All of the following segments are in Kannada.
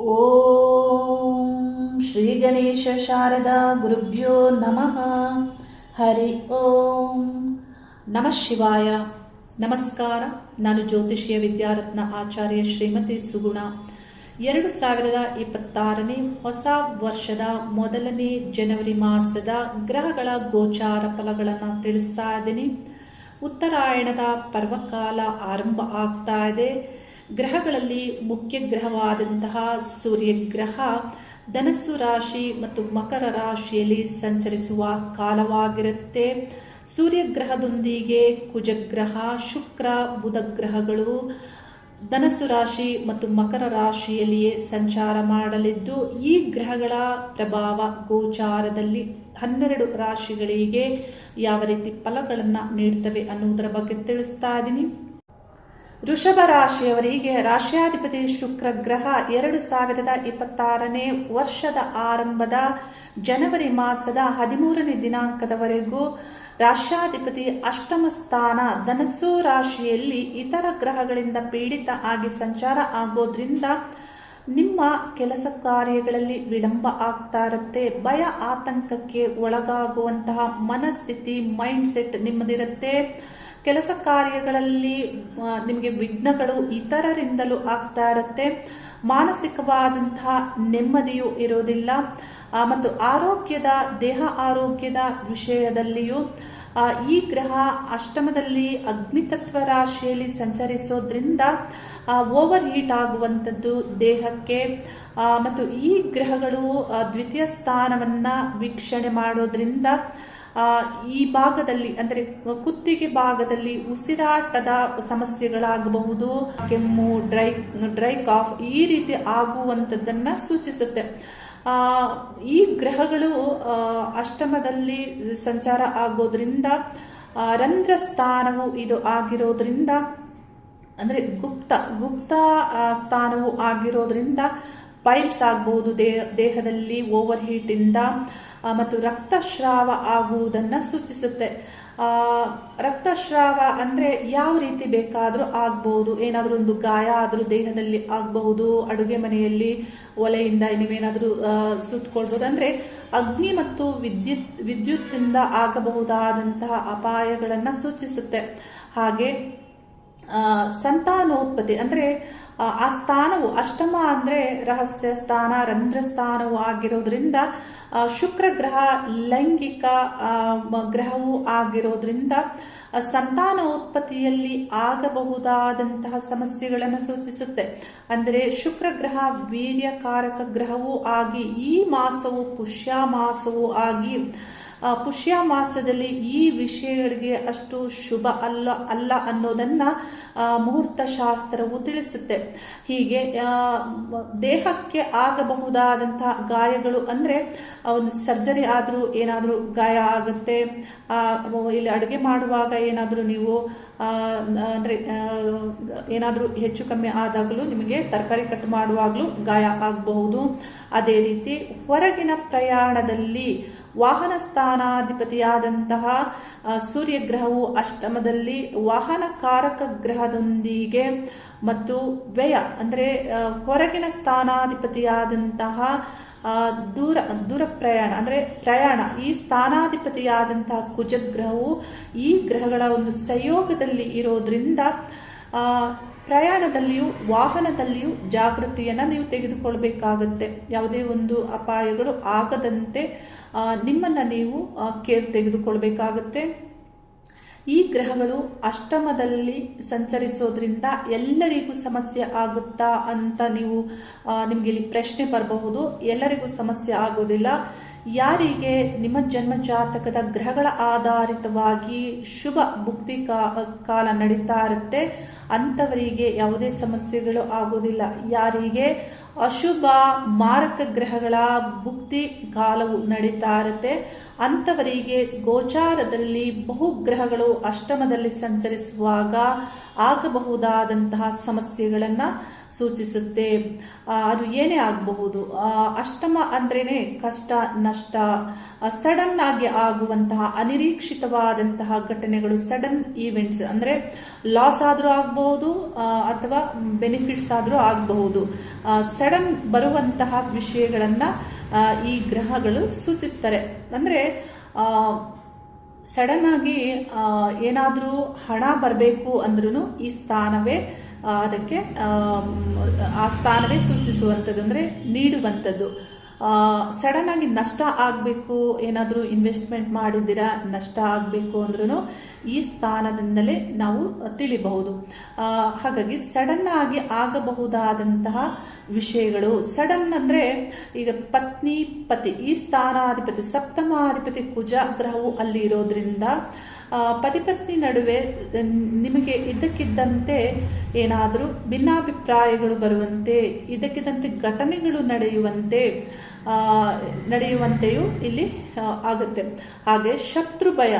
ಓಂ ಶ್ರೀ ಗಣೇಶ ಶಾರದಾ ಗುರುಭ್ಯೋ ನಮಃ. ಹರಿ ಓಂ. ನಮಃ ಶಿವಾಯ. ನಮಸ್ಕಾರ. ನಾನು ಜ್ಯೋತಿಷ್ಯ ವಿದ್ಯಾರತ್ನ ಆಚಾರ್ಯ ಶ್ರೀಮತಿ ಸುಗುಣ. ಎರಡು ಸಾವಿರದ ಇಪ್ಪತ್ತಾರನೇ ಹೊಸ ವರ್ಷದ ಮೊದಲನೇ ಜನವರಿ ಮಾಸದ ಗ್ರಹಗಳ ಗೋಚಾರ ಫಲಗಳನ್ನು ತಿಳಿಸ್ತಾ ಇದ್ದೀನಿ. ಉತ್ತರಾಯಣದ ಪರ್ವಕಾಲ ಆರಂಭ ಆಗ್ತಾ ಇದೆ. ಗ್ರಹಗಳಲ್ಲಿ ಮುಖ್ಯ ಗ್ರಹವಾದಂತಹ ಸೂರ್ಯಗ್ರಹ ಧನಸ್ಸು ರಾಶಿ ಮತ್ತು ಮಕರ ರಾಶಿಯಲ್ಲಿ ಸಂಚರಿಸುವ ಕಾಲವಾಗಿರುತ್ತೆ. ಸೂರ್ಯಗ್ರಹದೊಂದಿಗೆ ಕುಜಗ್ರಹ, ಶುಕ್ರ ಬುಧ ಗ್ರಹಗಳು ಧನಸ್ಸು ರಾಶಿ ಮತ್ತು ಮಕರ ರಾಶಿಯಲ್ಲಿಯೇ ಸಂಚಾರ ಮಾಡಲಿದ್ದು, ಈ ಗ್ರಹಗಳ ಪ್ರಭಾವ ಗೋಚಾರದಲ್ಲಿ ಹನ್ನೆರಡು ರಾಶಿಗಳಿಗೆ ಯಾವ ರೀತಿ ಫಲಗಳನ್ನು ನೀಡ್ತವೆ ಅನ್ನುವುದರ ಬಗ್ಗೆ ತಿಳಿಸ್ತಾ ಇದ್ದೀನಿ ವೃಷಭ ರಾಶಿಯವರಿಗೆ ರಾಶ್ಯಾಧಿಪತಿ ಶುಕ್ರ ಗ್ರಹ ಎರಡು ಸಾವಿರದ ಇಪ್ಪತ್ತಾರನೇ ವರ್ಷದ ಆರಂಭದ ಜನವರಿ ಮಾಸದ ಹದಿಮೂರನೇ ದಿನಾಂಕದವರೆಗೂ ರಾಷ್ಟ್ರಾಧಿಪತಿ ಅಷ್ಟಮ ಸ್ಥಾನ ಧನಸ್ಸು ರಾಶಿಯಲ್ಲಿ ಇತರ ಗ್ರಹಗಳಿಂದ ಪೀಡಿತ ಆಗಿ ಸಂಚಾರ ಆಗೋದ್ರಿಂದ ನಿಮ್ಮ ಕೆಲಸ ಕಾರ್ಯಗಳಲ್ಲಿ ವಿಳಂಬ ಆಗ್ತಾ ಇರುತ್ತೆ. ಭಯ ಆತಂಕಕ್ಕೆ ಒಳಗಾಗುವಂತಹ ಮನಸ್ಥಿತಿ ಮೈಂಡ್ ಸೆಟ್ ನಿಮ್ಮದಿರುತ್ತೆ. ಕೆಲಸ ಕಾರ್ಯಗಳಲ್ಲಿ ನಿಮಗೆ ವಿಘ್ನಗಳು ಇತರರಿಂದಲೂ ಆಗ್ತಾ ಇರುತ್ತೆ. ಮಾನಸಿಕವಾದಂತಹ ನೆಮ್ಮದಿಯು ಇರೋದಿಲ್ಲ. ಮತ್ತು ಆರೋಗ್ಯದ, ದೇಹ ಆರೋಗ್ಯದ ವಿಷಯದಲ್ಲಿಯೂ ಈ ಗ್ರಹ ಅಷ್ಟಮದಲ್ಲಿ ಅಗ್ನಿತತ್ವ ರಾಶಿಯಲ್ಲಿ ಸಂಚರಿಸೋದ್ರಿಂದ ಓವರ್ ಹೀಟ್ ಆಗುವಂಥದ್ದು ದೇಹಕ್ಕೆ. ಮತ್ತು ಈ ಗ್ರಹಗಳು ದ್ವಿತೀಯ ಸ್ಥಾನವನ್ನು ವೀಕ್ಷಣೆ ಮಾಡೋದ್ರಿಂದ ಈ ಭಾಗದಲ್ಲಿ, ಅಂದರೆ ಕುತ್ತಿಗೆ ಭಾಗದಲ್ಲಿ ಉಸಿರಾಟದ ಸಮಸ್ಯೆಗಳಾಗಬಹುದು, ಕೆಮ್ಮು, ಡ್ರೈ ಡ್ರೈ ಕಾಫ್ ಈ ರೀತಿ ಆಗುವಂಥದ್ದನ್ನು ಸೂಚಿಸುತ್ತೆ. ಈ ಗ್ರಹಗಳು ಅಷ್ಟಮದಲ್ಲಿ ಸಂಚಾರ ಆಗೋದ್ರಿಂದ ರಂಧ್ರ ಸ್ಥಾನವು ಇದು ಆಗಿರೋದ್ರಿಂದ, ಅಂದರೆ ಗುಪ್ತ ಗುಪ್ತ ಸ್ಥಾನವು ಆಗಿರೋದ್ರಿಂದ, ಪೈಲ್ಸ್ ಆಗಬಹುದು ದೇಹದಲ್ಲಿ ಓವರ್ ಹೀಟಿಂದ ಮತ್ತು ರಕ್ತಸ್ರಾವ ಆಗುವುದನ್ನು ಸೂಚಿಸುತ್ತೆ. ರಕ್ತಸ್ರಾವ ಅಂದರೆ ಯಾವ ರೀತಿ ಬೇಕಾದರೂ ಆಗ್ಬಹುದು ಏನಾದರೂ ಒಂದು ಗಾಯ ಆದರೂ ದೇಹದಲ್ಲಿ ಆಗಬಹುದು, ಅಡುಗೆ ಮನೆಯಲ್ಲಿ, ಒಲೆಯಿಂದ ನೀವೇನಾದರೂ ಸುಟ್ಕೊಳ್ಬೋದು ಅಂದರೆ ಅಗ್ನಿ ಮತ್ತು ವಿದ್ಯುತ್, ವಿದ್ಯುತ್ತಿಂದ ಆಗಬಹುದಾದಂತಹ ಅಪಾಯಗಳನ್ನು ಸೂಚಿಸುತ್ತೆ. ಹಾಗೆ ಸಂತಾನೋತ್ಪತ್ತಿ ಅಂದರೆ, ಆ ಸ್ಥಾನವು ಅಷ್ಟಮ ಅಂದರೆ ರಹಸ್ಯ ಸ್ಥಾನ, ರಂಧ್ರ ಸ್ಥಾನವು ಆಗಿರೋದ್ರಿಂದ ಶುಕ್ರ ಗ್ರಹ ಲೈಂಗಿಕ ಗ್ರಹವು ಆಗಿರೋದ್ರಿಂದ ಸಂತಾನೋತ್ಪತ್ತಿಯಲ್ಲಿ ಆಗಬಹುದಾದಂತಹ ಸಮಸ್ಯೆಗಳನ್ನು ಸೂಚಿಸುತ್ತೆ. ಅಂದರೆ ಶುಕ್ರ ಗ್ರಹ ವೀರ್ಯಕಾರಕ ಗ್ರಹವೂ ಆಗಿ ಈ ಮಾಸವು ಪುಷ್ಯ ಮಾಸವೂ ಆಗಿ ಪುಷ್ಯ ಮಾಸದಲ್ಲಿ ಈ ವಿಷಯಗಳಿಗೆ ಅಷ್ಟು ಶುಭ ಅಲ್ಲ ಅಲ್ಲ ಅನ್ನೋದನ್ನ ಮುಹೂರ್ತ ಶಾಸ್ತ್ರವು ತಿಳಿಸುತ್ತೆ. ಹೀಗೆ ದೇಹಕ್ಕೆ ಆಗಬಹುದಾದಂತಹ ಗಾಯಗಳು ಅಂದರೆ ಒಂದು ಸರ್ಜರಿ ಆದರೂ ಏನಾದರೂ ಗಾಯ ಆಗುತ್ತೆ ಇಲ್ಲಿ ಅಡುಗೆ ಮಾಡುವಾಗ ಏನಾದರೂ ನೀವು ಅಂದರೆ ಏನಾದರೂ ಹೆಚ್ಚು ಕಮ್ಮಿ ಆದಾಗಲೂ ನಿಮಗೆ ತರಕಾರಿ ಕಟ್ ಮಾಡುವಾಗಲೂ ಗಾಯ ಆಗಬಹುದು. ಅದೇ ರೀತಿ ಹೊರಗಿನ ಪ್ರಯಾಣದಲ್ಲಿ ವಾಹನ ಸ್ಥಾನಾಧಿಪತಿಯಾದಂತಹ ಸೂರ್ಯಗ್ರಹವು ಅಷ್ಟಮದಲ್ಲಿ ವಾಹನ ಕಾರಕ ಗ್ರಹದೊಂದಿಗೆ ಮತ್ತು ವ್ಯಯ, ಅಂದರೆ ಹೊರಗಿನ ಸ್ಥಾನಾಧಿಪತಿಯಾದಂತಹ ದೂರ ದೂರ ಪ್ರಯಾಣ, ಅಂದರೆ ಪ್ರಯಾಣ, ಈ ಸ್ಥಾನಾಧಿಪತಿಯಾದಂತಹ ಕುಜಗ್ರಹವು ಈ ಗ್ರಹಗಳ ಒಂದು ಸಂಯೋಗದಲ್ಲಿ ಇರೋದ್ರಿಂದ ಪ್ರಯಾಣದಲ್ಲಿಯೂ, ವಾಹನದಲ್ಲಿಯೂ ಜಾಗೃತಿಯನ್ನು ನೀವು ತೆಗೆದುಕೊಳ್ಬೇಕಾಗತ್ತೆ. ಯಾವುದೇ ಒಂದು ಅಪಾಯಗಳು ಆಗದಂತೆ ನಿಮ್ಮನ್ನು ನೀವು ಕೇರ್ ತೆಗೆದುಕೊಳ್ಬೇಕಾಗತ್ತೆ. ಈ ಗ್ರಹಗಳು ಅಷ್ಟಮದಲ್ಲಿ ಸಂಚರಿಸೋದ್ರಿಂದ ಎಲ್ಲರಿಗೂ ಸಮಸ್ಯೆ ಆಗುತ್ತಾ ಅಂತ ನೀವು ನಿಮಗೆ ಇಲ್ಲಿ ಪ್ರಶ್ನೆ ಬರಬಹುದು. ಎಲ್ಲರಿಗೂ ಸಮಸ್ಯೆ ಆಗೋದಿಲ್ಲ ಯಾರಿಗೆ ನಿಮ್ಮ ಜನ್ಮ ಜಾತಕದ ಗ್ರಹಗಳ ಆಧಾರಿತವಾಗಿ ಶುಭ ಭುಕ್ತಿ ಕಾಲ ನಡೀತಾ ಇರುತ್ತೆ. ಅಂಥವರಿಗೆ ಯಾವುದೇ ಸಮಸ್ಯೆಗಳು ಆಗೋದಿಲ್ಲ ಯಾರಿಗೆ ಅಶುಭ ಮಾರಕ ಗ್ರಹಗಳ ಭುಕ್ತಿ ಕಾಲವು ನಡೀತಾ ಇರುತ್ತೆ. ಅಂಥವರಿಗೆ ಗೋಚಾರದಲ್ಲಿ ಬಹುಗ್ರಹಗಳು ಅಷ್ಟಮದಲ್ಲಿ ಸಂಚರಿಸುವಾಗ ಆಗಬಹುದಾದಂತಹ ಸಮಸ್ಯೆಗಳನ್ನು ಸೂಚಿಸುತ್ತೆ. ಅದು ಏನೇ ಆಗಬಹುದು. ಅಷ್ಟಮ ಅಂದ್ರೇನೆ ಕಷ್ಟ, ನಷ್ಟ ಸಡನ್ ಆಗಿ ಆಗುವಂತಹ ಅನಿರೀಕ್ಷಿತವಾದಂತಹ ಘಟನೆಗಳು ಸಡನ್ ಈವೆಂಟ್ಸ್ ಅಂದರೆ ಲಾಸ್ ಆದರೂ ಆಗಬಹುದು ಅಥವಾ ಬೆನಿಫಿಟ್ಸ್ ಆದರೂ ಆಗಬಹುದು. ಸಡನ್ ಬರುವಂತಹ ವಿಷಯಗಳನ್ನ ಈ ಗ್ರಹಗಳು ಸೂಚಿಸ್ತಾರೆ. ಅಂದರೆ ಆಗಿ ಏನಾದರೂ ಹಣ ಬರಬೇಕು ಅಂದ್ರೂ ಈ ಸ್ಥಾನವೇ ಅದಕ್ಕೆ ಆ ಸ್ಥಾನವೇ ಸೂಚಿಸುವಂಥದ್ದು. ಅಂದರೆ, ನೀಡುವಂಥದ್ದು. ಸಡನ್ ಆಗಿ ನಷ್ಟ ಆಗಬೇಕು, ಏನಾದರೂ ಇನ್ವೆಸ್ಟ್ಮೆಂಟ್ ಮಾಡಿದ್ದೀರಾ, ನಷ್ಟ ಆಗಬೇಕು ಅಂದ್ರೂ ಈ ಸ್ಥಾನದಿಂದಲೇ ನಾವು ತಿಳಿಬಹುದು. ಹಾಗಾಗಿ ಸಡನ್ ಆಗಿ ಆಗಬಹುದಾದಂತಹ ವಿಷಯಗಳು ಸಡನ್ ಅಂದರೆ ಈಗ ಪತ್ನಿ, ಪತಿ, ಈ ಸ್ಥಾನಾಧಿಪತಿ, ಸಪ್ತಮಾಧಿಪತಿ ಕುಜ ಗ್ರಹವು ಅಲ್ಲಿ ಇರೋದ್ರಿಂದ ಆ, ಪತಿ ಪತ್ನಿ ನಡುವೆ ನಿಮಗೆ ಇದ್ದಕ್ಕಿದ್ದಂತೆ ಏನಾದರೂ ಭಿನ್ನಾಭಿಪ್ರಾಯಗಳು ಬರುವಂತೆ ಇದ್ದಕ್ಕಿದ್ದಂತೆ ಘಟನೆಗಳು ನಡೆಯುವಂತೆ ನಡೆಯುವಂತೆಯೂ ಇಲ್ಲಿ ಆಗುತ್ತೆ. ಹಾಗೆ ಶತ್ರು ಭಯ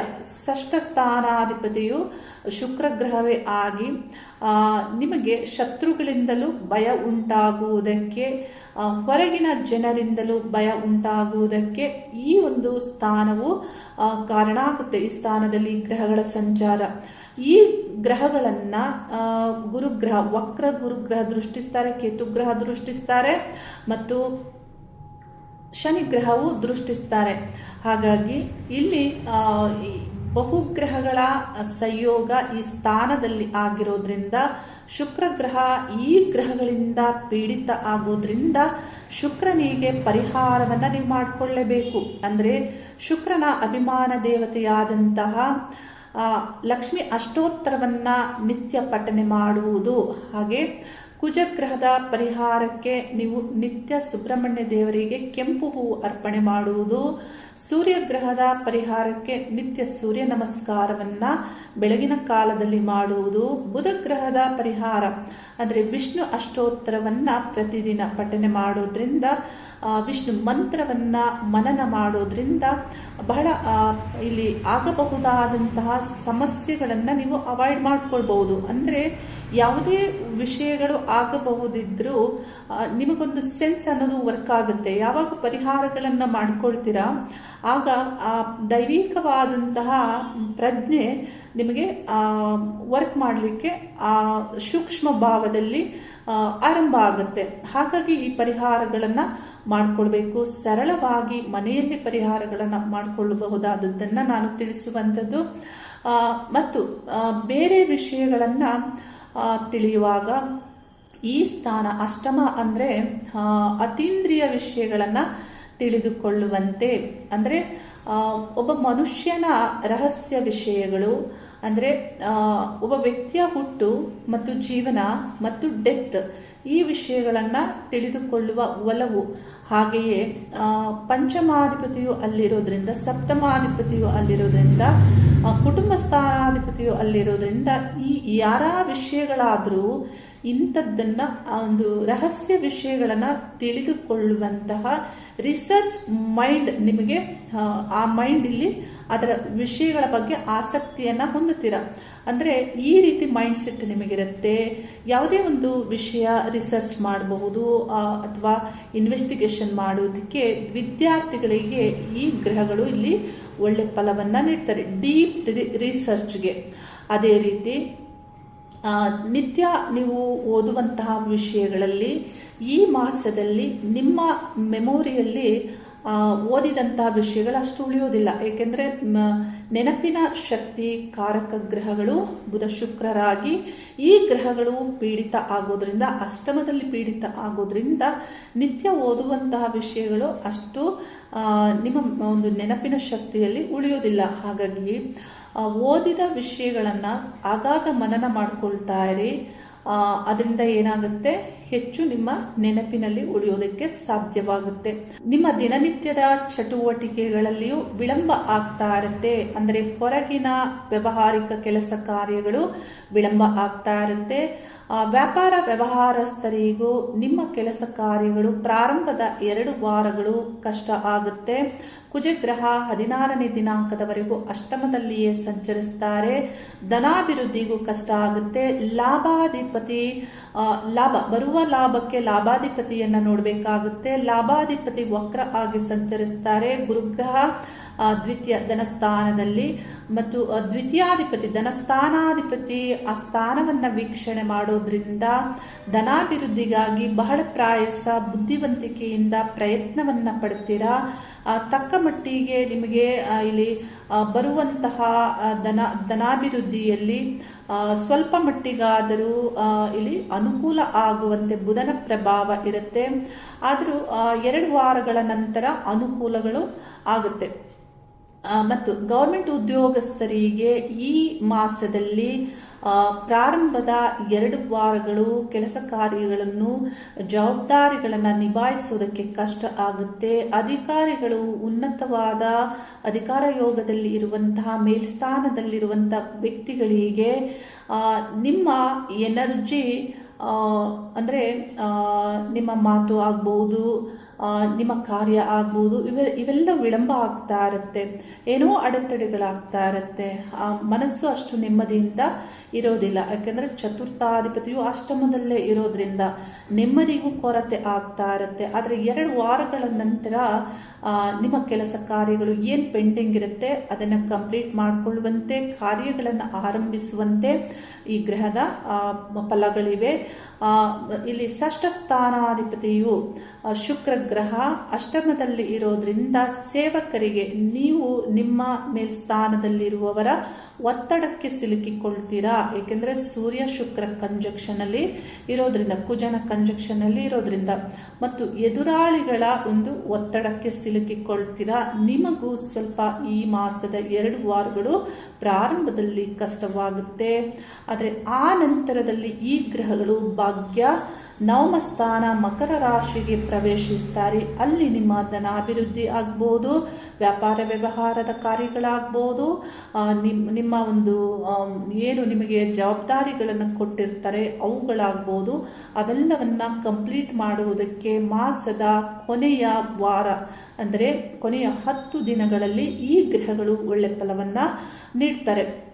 ಷಷ್ಠ ಸ್ಥಾನಾಧಿಪತಿಯು ಶುಕ್ರ ಗ್ರಹವೇ ಆಗಿ ನಿಮಗೆ ಶತ್ರುಗಳಿಂದಲೂ ಭಯ ಉಂಟಾಗುವುದಕ್ಕೆ ಹೊರಗಿನ ಜನರಿಂದಲೂ ಭಯ ಉಂಟಾಗುವುದಕ್ಕೆ ಈ ಒಂದು ಸ್ಥಾನವು ಕಾರಣ ಆಗುತ್ತೆ ಈ ಸ್ಥಾನದಲ್ಲಿ ಗ್ರಹಗಳ ಸಂಚಾರ. ಈ ಗ್ರಹಗಳನ್ನ ಗುರುಗ್ರಹ, ವಕ್ರ ಗುರುಗ್ರಹ ದೃಷ್ಟಿಸ್ತಾರೆ, ಕೇತು ಗ್ರಹ ದೃಷ್ಟಿಸ್ತಾರೆ, ಮತ್ತು ಶನಿ ಗ್ರಹವು ದೃಷ್ಟಿಸ್ತಾರೆ. ಹಾಗಾಗಿ ಇಲ್ಲಿ ಬಹುಗ್ರಹಗಳ ಸಂಯೋಗ ಈ ಸ್ಥಾನದಲ್ಲಿ ಆಗಿರೋದ್ರಿಂದ ಶುಕ್ರ ಗ್ರಹ ಈ ಗ್ರಹಗಳಿಂದ ಪೀಡಿತ ಆಗೋದ್ರಿಂದ ಶುಕ್ರನಿಗೆ ಪರಿಹಾರವನ್ನ ನೀವು ಮಾಡಿಕೊಳ್ಳಲೇಬೇಕು ಅಂದ್ರೆ ಶುಕ್ರನ ಅಭಿಮಾನ ದೇವತೆಯಾದಂತಹ ಲಕ್ಷ್ಮಿ ಅಷ್ಟೋತ್ತರವನ್ನ ನಿತ್ಯ ಪಠನೆ ಮಾಡುವುದು. ಹಾಗೆ ಕುಜಗ್ರಹದ ಪರಿಹಾರಕ್ಕೆ ನೀವು ನಿತ್ಯ ಸುಬ್ರಹ್ಮಣ್ಯ ದೇವರಿಗೆ ಕೆಂಪು ಹೂವು ಅರ್ಪಣೆ ಮಾಡುವುದು. ಸೂರ್ಯಗ್ರಹದ ಪರಿಹಾರಕ್ಕೆ ನಿತ್ಯ ಸೂರ್ಯ ನಮಸ್ಕಾರವನ್ನು ಬೆಳಗಿನ ಕಾಲದಲ್ಲಿ ಮಾಡುವುದು. ಬುಧ ಗ್ರಹದ ಪರಿಹಾರ ಅಂದರೆ ವಿಷ್ಣು ಅಷ್ಟೋತ್ತರವನ್ನು ಪ್ರತಿದಿನ ಪಠನೆ ಮಾಡೋದ್ರಿಂದ ವಿಷ್ಣು ಮಂತ್ರವನ್ನ ಮನನ ಮಾಡೋದ್ರಿಂದ ಬಹಳ ಇಲ್ಲಿ ಆಗಬಹುದಾದಂತಹ ಸಮಸ್ಯೆಗಳನ್ನು ನೀವು ಅವಾಯ್ಡ್ ಮಾಡ್ಕೊಳ್ಬಹುದು. ಅಂದರೆ ಯಾವುದೇ ವಿಷಯಗಳು ಆಗಬಹುದಿದ್ರೂ ಆ, ನಿಮಗೊಂದು ಸೆನ್ಸ್ ಅನ್ನೋದು ವರ್ಕ್ ಆಗುತ್ತೆ. ಯಾವಾಗ ಪರಿಹಾರಗಳನ್ನು ಮಾಡ್ಕೊಳ್ತೀರಾ ಆಗ ಆ ದೈವಿಕವಾದಂತಹ ಪ್ರಜ್ಞೆ ನಿಮಗೆ ವರ್ಕ್ ಮಾಡಲಿಕ್ಕೆ ಆ ಸೂಕ್ಷ್ಮ ಭಾವದಲ್ಲಿ ಆರಂಭ ಆಗುತ್ತೆ. ಹಾಗಾಗಿ ಈ ಪರಿಹಾರಗಳನ್ನು ಮಾಡಿಕೊಳ್ಬೇಕು ಸರಳವಾಗಿ ಮನೆಯಲ್ಲಿ ಪರಿಹಾರಗಳನ್ನು ಮಾಡಿಕೊಳ್ಳಬಹುದಾದದ್ದನ್ನು ನಾನು ತಿಳಿಸುವಂಥದ್ದು. ಮತ್ತು ಬೇರೆ ವಿಷಯಗಳನ್ನು ತಿಳಿಯುವಾಗ ಈ ಸ್ಥಾನ ಅಷ್ಟಮ ಅಂದರೆ ಅತೀಂದ್ರಿಯ ವಿಷಯಗಳನ್ನು ತಿಳಿದುಕೊಳ್ಳುವಂತೆ. ಅಂದರೆ ಒಬ್ಬ ಮನುಷ್ಯನ ರಹಸ್ಯ ವಿಷಯಗಳು, ಅಂದರೆ ಒಬ್ಬ ವ್ಯಕ್ತಿಯ ಹುಟ್ಟು ಮತ್ತು ಜೀವನ ಮತ್ತು ಡೆತ್ ಈ ವಿಷಯಗಳನ್ನು ತಿಳಿದುಕೊಳ್ಳುವ ಒಲವು. ಹಾಗೆಯೇ ಪಂಚಮಾಧಿಪತಿಯು ಅಲ್ಲಿರೋದ್ರಿಂದ, ಸಪ್ತಮಾಧಿಪತಿಯು ಅಲ್ಲಿರೋದ್ರಿಂದ ಕುಟುಂಬ ಸ್ಥಾನಾಧಿಪತಿಯು ಅಲ್ಲಿರೋದ್ರಿಂದ ಈ ಯಾರ ವಿಷಯಗಳಾದರೂ ಇಂಥದ್ದನ್ನ ಆ ಒಂದು ರಹಸ್ಯ ವಿಷಯಗಳನ್ನು ತಿಳಿದುಕೊಳ್ಳುವಂತಹ ರಿಸರ್ಚ್ ಮೈಂಡ್ ನಿಮಗೆ ಆ, ಮೈಂಡ್ ಇಲ್ಲಿ ಅದರ ವಿಷಯಗಳ ಬಗ್ಗೆ ಆಸಕ್ತಿಯನ್ನ ಹೊಂದುತ್ತೀರ. ಅಂದ್ರೆ ಈ ರೀತಿ ಮೈಂಡ್ ಸೆಟ್ ನಿಮಗಿರುತ್ತೆ ಯಾವುದೇ ಒಂದು ವಿಷಯ ರಿಸರ್ಚ್ ಮಾಡಬಹುದು ಅಥವಾ ಇನ್ವೆಸ್ಟಿಗೇಷನ್ ಮಾಡೋದಕ್ಕೆ ವಿದ್ಯಾರ್ಥಿಗಳಿಗೆ ಈ ಗ್ರಹಗಳು ಇಲ್ಲಿ ಒಳ್ಳೆ ಫಲವನ್ನ ನೀಡ್ತಾರೆ. ಡೀಪ್ ರಿಸರ್ಚ್ಗೆ ಅದೇ ರೀತಿ ನಿತ್ಯ ನೀವು ಓದುವಂತಹ ವಿಷಯಗಳಲ್ಲಿ ಈ ಮಾಸದಲ್ಲಿ ನಿಮ್ಮ ಮೆಮೊರಿಯಲ್ಲಿ ಓದಿದಂತಹ ವಿಷಯಗಳು ಅಷ್ಟು ಉಳಿಯೋದಿಲ್ಲ. ಏಕೆಂದರೆ ನೆನಪಿನ ಶಕ್ತಿ ಕಾರಕ ಗ್ರಹಗಳು ಬುಧ ಶುಕ್ರರಾಗಿ ಈ ಗ್ರಹಗಳು ಪೀಡಿತ ಆಗೋದ್ರಿಂದ, ಅಷ್ಟಮದಲ್ಲಿ ಪೀಡಿತ ಆಗೋದ್ರಿಂದ ನಿತ್ಯ ಓದುವಂತಹ ವಿಷಯಗಳು ಅಷ್ಟು ನಿಮ್ಮ ಒಂದು ನೆನಪಿನ ಶಕ್ತಿಯಲ್ಲಿ ಉಳಿಯೋದಿಲ್ಲ. ಹಾಗಾಗಿ ಓದಿದ ವಿಷಯಗಳನ್ನು ಆಗಾಗ ಮನನ ಮಾಡ್ಕೊಳ್ತಾ ಇರಿ ಅದರಿಂದ ಏನಾಗುತ್ತೆ? ಹೆಚ್ಚು ನಿಮ್ಮ ನೆನಪಿನಲ್ಲಿ ಉಳಿಯೋದಕ್ಕೆ ಸಾಧ್ಯವಾಗುತ್ತೆ. ನಿಮ್ಮ ದಿನನಿತ್ಯದ ಚಟುವಟಿಕೆಗಳಲ್ಲಿಯೂ ವಿಳಂಬ ಆಗ್ತಾ ಇರುತ್ತೆ. ಅಂದರೆ ಹೊರಗಿನ ವ್ಯವಹಾರಿಕ ಕೆಲಸ ಕಾರ್ಯಗಳು ವಿಳಂಬ ಆಗ್ತಾ ಇರುತ್ತೆ. ವ್ಯಾಪಾರ ವ್ಯವಹಾರಸ್ಥರಿಗೂ ನಿಮ್ಮ ಕೆಲಸ ಕಾರ್ಯಗಳು ಪ್ರಾರಂಭದ ಎರಡು ವಾರಗಳು ಕಷ್ಟ ಆಗುತ್ತೆ. ಕುಜಗ್ರಹ ಹದಿನಾರನೇ ದಿನಾಂಕದವರೆಗೂ ಅಷ್ಟಮದಲ್ಲಿಯೇ ಸಂಚರಿಸ್ತಾರೆ ಧನಾಭಿವೃದ್ಧಿಗೂ ಕಷ್ಟ ಆಗುತ್ತೆ. ಲಾಭಾಧಿಪತಿ ಲಾಭ ಬರುವ ಲಾಭಕ್ಕೆ ಲಾಭಾಧಿಪತಿಯನ್ನ ನೋಡಬೇಕಾಗುತ್ತೆ. ಲಾಭಾಧಿಪತಿ ವಕ್ರ ಆಗಿ ಸಂಚರಿಸ್ತಾರೆ ಗುರುಗ್ರಹ ದ್ವಿತೀಯ ಧನಸ್ಥಾನದಲ್ಲಿ ಮತ್ತು ದ್ವಿತೀಯಾಧಿಪತಿ ಧನಸ್ಥಾನಾಧಿಪತಿ ಆ ಸ್ಥಾನವನ್ನ ವೀಕ್ಷಣೆ ಮಾಡೋದ್ರಿಂದ ಧನಾಭಿವೃದ್ಧಿಗಾಗಿ ಬಹಳ ಪ್ರಾಯಸ ಬುದ್ಧಿವಂತಿಕೆಯಿಂದ ಪ್ರಯತ್ನವನ್ನ ಪಡ್ತೀರಾ? ಆ, ಮಟ್ಟಿಗೆ ನಿಮಗೆ ಇಲ್ಲಿ ಬರುವಂತಹ ಧನ ಧನಾಭಿವೃದ್ಧಿಯಲ್ಲಿ ಸ್ವಲ್ಪ ಮಟ್ಟಿಗಾದರೂ ಇಲ್ಲಿ ಅನುಕೂಲ ಆಗುವಂತೆ ಬುಧನ ಪ್ರಭಾವ ಇರುತ್ತೆ. ಆದರೂ ಎರಡು ವಾರಗಳ ನಂತರ ಅನುಕೂಲಗಳು ಆಗುತ್ತೆ. ಮತ್ತು ಗೌರ್ಮೆಂಟ್ ಉದ್ಯೋಗಸ್ಥರಿಗೆ ಈ ಮಾಸದಲ್ಲಿ ಪ್ರಾರಂಭದ ಎರಡು ವಾರಗಳು ಕೆಲಸ ಕಾರ್ಯಗಳನ್ನು ಜವಾಬ್ದಾರಿಗಳನ್ನು ನಿಭಾಯಿಸುವುದಕ್ಕೆ ಕಷ್ಟ ಆಗುತ್ತೆ. ಅಧಿಕಾರಿಗಳು ಉನ್ನತವಾದ ಅಧಿಕಾರ ಯೋಗದಲ್ಲಿ ಇರುವಂತಹ ಮೇಲ್ಸ್ಥಾನದಲ್ಲಿರುವಂತಹ ವ್ಯಕ್ತಿಗಳಿಗೆ ನಿಮ್ಮ ಎನರ್ಜಿ ಅಂದರೆ ನಿಮ್ಮ ಮಾತು ಆಗ್ಬಹುದು ಆ, ನಿಮ್ಮ ಕಾರ್ಯ ಆಗ್ಬೋದು. ಇವೆ, ಇವೆಲ್ಲ ವಿಳಂಬ ಆಗ್ತಾ ಇರುತ್ತೆ. ಏನೋ ಅಡೆತಡೆಗಳಾಗ್ತಾ ಇರುತ್ತೆ. ಆ, ಮನಸ್ಸು ಅಷ್ಟು ನೆಮ್ಮದಿಯಿಂದ ಇರೋದಿಲ್ಲ. ಯಾಕಂದ್ರೆ ಚತುರ್ಥಾಧಿಪತಿಯು ಅಷ್ಟಮದಲ್ಲೇ ಇರೋದ್ರಿಂದ ನೆಮ್ಮದಿಗೂ ಕೊರತೆ ಆಗ್ತಾ ಇರುತ್ತೆ. ಆದರೆ ಎರಡು ವಾರಗಳ ನಂತರ ನಿಮ್ಮ ಕೆಲಸ ಕಾರ್ಯಗಳು ಏನು ಪೆಂಡಿಂಗ್ ಇರುತ್ತೆ, ಅದನ್ನು ಕಂಪ್ಲೀಟ್ ಮಾಡಿಕೊಳ್ಳುವಂತೆ, ಕಾರ್ಯಗಳನ್ನು ಆರಂಭಿಸುವಂತೆ ಈ ಗ್ರಹದ ಫಲಗಳಿವೆ. ಇಲ್ಲಿ ಷಷ್ಠ ಸ್ಥಾನಾಧಿಪತಿಯು ಶುಕ್ರ ಗ್ರಹ ಅಷ್ಟಮದಲ್ಲಿ ಇರೋದ್ರಿಂದ ಸೇವಕರಿಗೆ ನೀವು ನಿಮ್ಮ ಮೇಲ್ಸ್ಥಾನದಲ್ಲಿರುವವರ ಒತ್ತಡಕ್ಕೆ ಸಿಲುಕಿಕೊಳ್ತೀರಾ? ಏಕೆಂದರೆ ಸೂರ್ಯ ಶುಕ್ರ ಕಂಜಕ್ಷನ್ ಅಲ್ಲಿ ಇರೋದ್ರಿಂದ, ಕುಜನ ಕಂಜಕ್ಷನ್ ಅಲ್ಲಿ ಇರೋದ್ರಿಂದ. ಮತ್ತು ಎದುರಾಳಿಗಳ ಒಂದು ಒತ್ತಡಕ್ಕೆ ಸಿಲುಕಿಕೊಳ್ತೀರಾ? ನಿಮಗೂ ಸ್ವಲ್ಪ ಈ ಮಾಸದ ಎರಡು ವಾರಗಳು ಪ್ರಾರಂಭದಲ್ಲಿ ಕಷ್ಟವಾಗುತ್ತೆ. ಆದರೆ ಆ ನಂತರದಲ್ಲಿ ಈ ಗ್ರಹಗಳು ಭಾಗ್ಯ ನವಮ ಸ್ಥಾನ ಮಕರ ರಾಶಿಗೆ ಪ್ರವೇಶಿಸ್ತಾರೆ. ಅಲ್ಲಿ ನಿಮ್ಮ ಧನಾಭಿವೃದ್ಧಿ ಆಗ್ಬೋದು, ವ್ಯಾಪಾರ ವ್ಯವಹಾರದ ಕಾರ್ಯಗಳಾಗ್ಬೋದು. ನಿಮ್ಮ ನಿಮ್, ನಿಮ್ಮ ಒಂದು ಏನು ನಿಮಗೆ ಜವಾಬ್ದಾರಿಗಳನ್ನು ಕೊಟ್ಟಿರ್ತಾರೆ ಅವುಗಳಾಗ್ಬೋದು. ಅವೆಲ್ಲವನ್ನು ಕಂಪ್ಲೀಟ್ ಮಾಡುವುದಕ್ಕೆ ಮಾಸದ ಕೊನೆಯ ವಾರ, ಅಂದರೆ ಕೊನೆಯ ಹತ್ತು ದಿನಗಳಲ್ಲಿ ಈ ಗ್ರಹಗಳು ಒಳ್ಳೆ ಫಲವನ್ನು ನೀಡ್ತಾರೆ.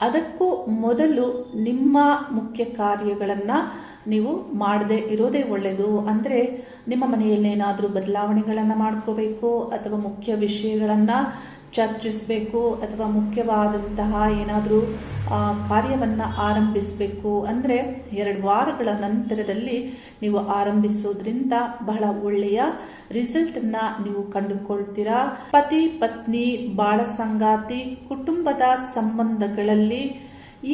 ಅದಕ್ಕೂ ಮೊದಲು ನಿಮ್ಮ ಮುಖ್ಯ ಕಾರ್ಯಗಳನ್ನು ನೀವು ಮಾಡದೇ ಇರೋದೇ ಒಳ್ಳೆಯದು ಅಂದರೆ ನಿಮ್ಮ ಮನೆಯಲ್ಲೇನಾದರೂ ಬದಲಾವಣೆಗಳನ್ನು ಮಾಡ್ಕೋಬೇಕು ಅಥವಾ ಮುಖ್ಯ ವಿಷಯಗಳನ್ನು ಚರ್ಚಿಸಬೇಕು ಅಥವಾ ಮುಖ್ಯವಾದಂತಹ ಏನಾದರೂ ಕಾರ್ಯವನ್ನು ಆರಂಭಿಸಬೇಕು ಅಂದರೆ ಎರಡು ವಾರಗಳ ನಂತರದಲ್ಲಿ ನೀವು ಆರಂಭಿಸೋದ್ರಿಂದ ಬಹಳ ಒಳ್ಳೆಯ ರಿಸಲ್ಟನ್ನು ನೀವು ಕಂಡುಕೊಳ್ತೀರಾ. ಪತಿ, ಪತ್ನಿ ಬಾಳ ಸಂಗಾತಿ ಕುಟುಂಬದ ಸಂಬಂಧಗಳಲ್ಲಿ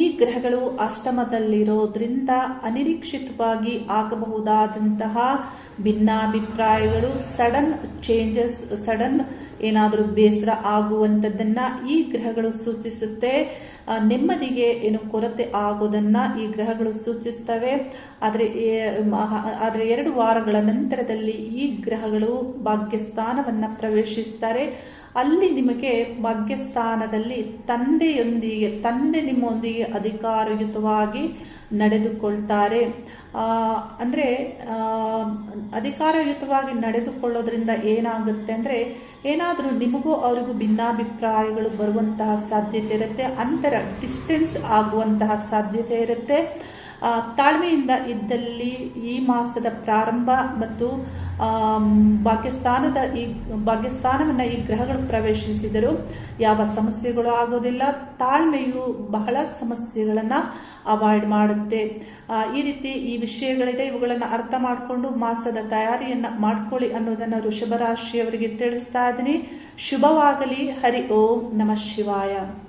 ಈ ಗ್ರಹಗಳು ಅಷ್ಟಮದಲ್ಲಿರೋದ್ರಿಂದ ಅನಿರೀಕ್ಷಿತವಾಗಿ ಆಗಬಹುದಾದಂತಹ ಭಿನ್ನಾಭಿಪ್ರಾಯಗಳು, ಸಡನ್ ಚೇಂಜಸ್, ಸಡನ್ ಏನಾದರೂ ಬೇಸರ ಆಗುವಂಥದ್ದನ್ನು ಈ ಗ್ರಹಗಳು ಸೂಚಿಸುತ್ತೆ. ನೆಮ್ಮದಿಗೆ ಏನು ಕೊರತೆ ಆಗೋದನ್ನ ಈ ಗ್ರಹಗಳು ಸೂಚಿಸ್ತವೆ. ಆದರೆ ಆದರೆ ಎರಡು ವಾರಗಳ ನಂತರದಲ್ಲಿ ಈ ಗ್ರಹಗಳು ಭಾಗ್ಯಸ್ಥಾನವನ್ನು ಪ್ರವೇಶಿಸ್ತಾರೆ. ಅಲ್ಲಿ ನಿಮಗೆ ಭಾಗ್ಯಸ್ಥಾನದಲ್ಲಿ ತಂದೆಯೊಂದಿಗೆ, ತಂದೆ ನಿಮ್ಮೊಂದಿಗೆ ಅಧಿಕಾರಯುತವಾಗಿ ನಡೆದುಕೊಳ್ತಾರೆ. ಅಂದರೆ ಅಧಿಕಾರಯುತವಾಗಿ ನಡೆದುಕೊಳ್ಳೋದ್ರಿಂದ ಏನಾಗುತ್ತೆ ಅಂದ್ರೆ ಏನಾದರೂ ನಿಮಗೂ ಅವರಿಗೂ ಭಿನ್ನಾಭಿಪ್ರಾಯಗಳು ಬರುವಂತಹ ಸಾಧ್ಯತೆ ಇರುತ್ತೆ, ಅಂತರ ಡಿಸ್ಟೆನ್ಸ್ ಆಗುವಂತಹ ಸಾಧ್ಯತೆ ಇರುತ್ತೆ. ತಾಳ್ಮೆಯಿಂದ ಇದ್ದಲ್ಲಿ ಈ ಮಾಸದ ಪ್ರಾರಂಭ ಮತ್ತು ಭಾಗ್ಯಸ್ಥಾನದ ಈ, ಭಾಗ್ಯಸ್ಥಾನವನ್ನ ಈ ಗ್ರಹಗಳು ಪ್ರವೇಶಿಸಿದರು ಯಾವ ಸಮಸ್ಯೆಗಳು ಆಗೋದಿಲ್ಲ ತಾಳ್ಮೆಯು ಬಹಳ ಸಮಸ್ಯೆಗಳನ್ನ ಅವಾಯ್ಡ್ ಮಾಡುತ್ತೆ. ಈ ರೀತಿ ಈ ವಿಷಯಗಳಿದೆ, ಇವುಗಳನ್ನು ಅರ್ಥ ಮಾಡಿಕೊಂಡು ಮಾಸದ ತಯಾರಿಯನ್ನ ಮಾಡ್ಕೊಳ್ಳಿ ಅನ್ನೋದನ್ನ ವೃಷಭ ರಾಶಿಯವರಿಗೆ ತಿಳಿಸ್ತಾ ಇದ್ದೀನಿ. ಶುಭವಾಗಲಿ. ಹರಿ ಓಂ ನಮಃ ಶಿವಾಯ.